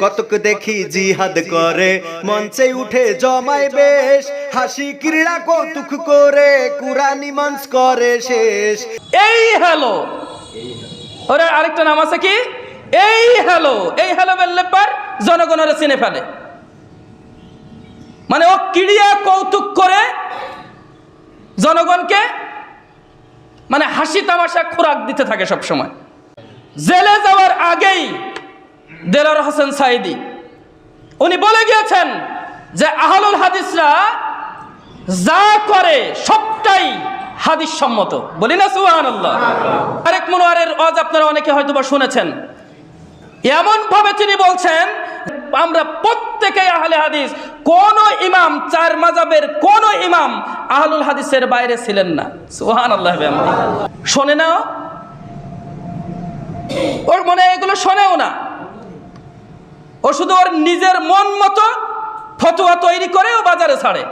কতক দেখি জিহাদ করে মঞ্চে উঠে জমায় বেশ। হাসি, ক্রীড়া কৌতুক করে কুরানি মঞ্চ করে শেষ। এই হ্যালো। ওরা আরেকটা নাম আছে কি? এই হ্যালো। এই হ্যালো বললে পর জনগণের চিনে ফেলে। মানে ও ক্রিয়া কৌতুক করে জনগণকে মানে হাসি তামাশা, খোরাক দিতে থাকে সব সময় জেলে যাওয়ার আগেই দেলার হোসেন সাইদি। উনি বলে গিয়েছেন যে আহলুল হাদিসরা যা করে সবটাই হাদিস সম্মত বলি না সুহানুল্লাহ আরেক মনোয়ারের অজ আপনারা অনেকে হয়তো বা শুনেছেন। এমন ভাবে তিনি বলছেন, আমরা প্রত্যেকেই আহলে হাদিস, কোন ইমাম, চার মাজাবের কোন ইমাম আহলুল হাদিসের বাইরে ছিলেন না। সুহান আল্লাহ শোনে না? ওর মনে এগুলো শোনেও না। ও শুধু ওর নিজের মন মতো ফতুয়া তৈরি করে ও বাজারে ছাড়ে।